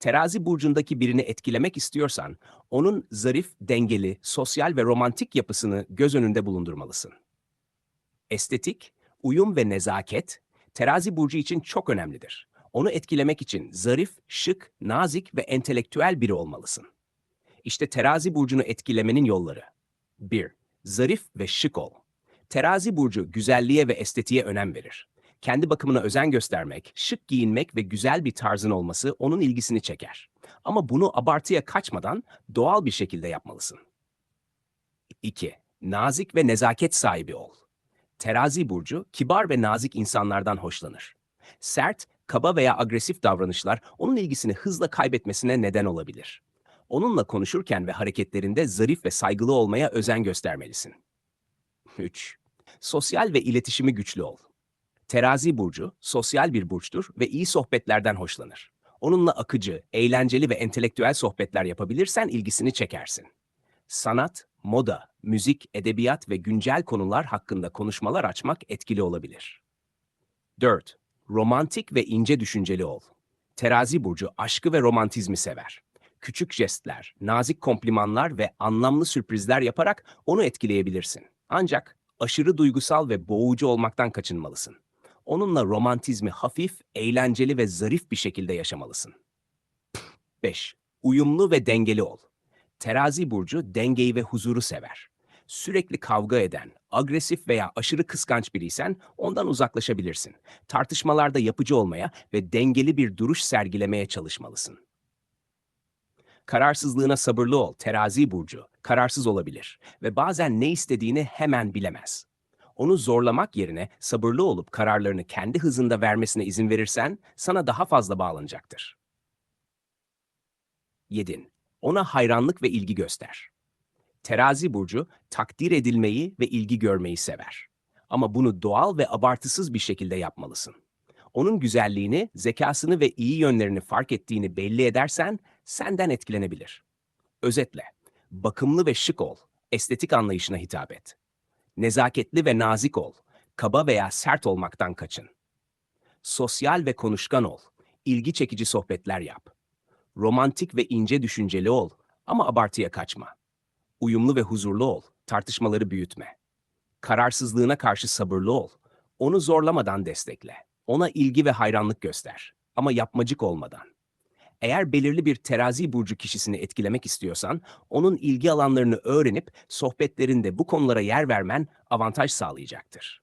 Terazi burcundaki birini etkilemek istiyorsan, onun zarif, dengeli, sosyal ve romantik yapısını göz önünde bulundurmalısın. Estetik, uyum ve nezaket, terazi burcu için çok önemlidir. Onu etkilemek için zarif, şık, nazik ve entelektüel biri olmalısın. İşte terazi burcunu etkilemenin yolları. 1. Zarif ve şık ol. Terazi burcu güzelliğe ve estetiğe önem verir. Kendi bakımına özen göstermek, şık giyinmek ve güzel bir tarzın olması onun ilgisini çeker. Ama bunu abartıya kaçmadan doğal bir şekilde yapmalısın. 2. Nazik ve nezaket sahibi ol. Terazi burcu kibar ve nazik insanlardan hoşlanır. Sert, kaba veya agresif davranışlar onun ilgisini hızla kaybetmesine neden olabilir. Onunla konuşurken ve hareketlerinde zarif ve saygılı olmaya özen göstermelisin. 3. Sosyal ve iletişimi güçlü ol. Terazi burcu sosyal bir burçtur ve iyi sohbetlerden hoşlanır. Onunla akıcı, eğlenceli ve entelektüel sohbetler yapabilirsen ilgisini çekersin. Sanat, moda, müzik, edebiyat ve güncel konular hakkında konuşmalar açmak etkili olabilir. 4. Romantik ve ince düşünceli ol. Terazi burcu aşkı ve romantizmi sever. Küçük jestler, nazik komplimanlar ve anlamlı sürprizler yaparak onu etkileyebilirsin. Ancak aşırı duygusal ve boğucu olmaktan kaçınmalısın. Onunla romantizmi hafif, eğlenceli ve zarif bir şekilde yaşamalısın. 5. Uyumlu ve dengeli ol. Terazi burcu dengeyi ve huzuru sever. Sürekli kavga eden, agresif veya aşırı kıskanç biriysen ondan uzaklaşabilirsin. Tartışmalarda yapıcı olmaya ve dengeli bir duruş sergilemeye çalışmalısın. Kararsızlığına sabırlı ol. Terazi burcu kararsız olabilir ve bazen ne istediğini hemen bilemez. Onu zorlamak yerine sabırlı olup kararlarını kendi hızında vermesine izin verirsen sana daha fazla bağlanacaktır. 7. Ona hayranlık ve ilgi göster. Terazi burcu takdir edilmeyi ve ilgi görmeyi sever. Ama bunu doğal ve abartısız bir şekilde yapmalısın. Onun güzelliğini, zekasını ve iyi yönlerini fark ettiğini belli edersen senden etkilenebilir. Özetle, bakımlı ve şık ol, estetik anlayışına hitap et. Nezaketli ve nazik ol, kaba veya sert olmaktan kaçın. Sosyal ve konuşkan ol, ilgi çekici sohbetler yap. Romantik ve ince düşünceli ol ama abartıya kaçma. Uyumlu ve huzurlu ol, tartışmaları büyütme. Kararsızlığına karşı sabırlı ol, onu zorlamadan destekle. Ona ilgi ve hayranlık göster ama yapmacık olmadan. Eğer belirli bir terazi burcu kişisini etkilemek istiyorsan, onun ilgi alanlarını öğrenip sohbetlerinde bu konulara yer vermen avantaj sağlayacaktır.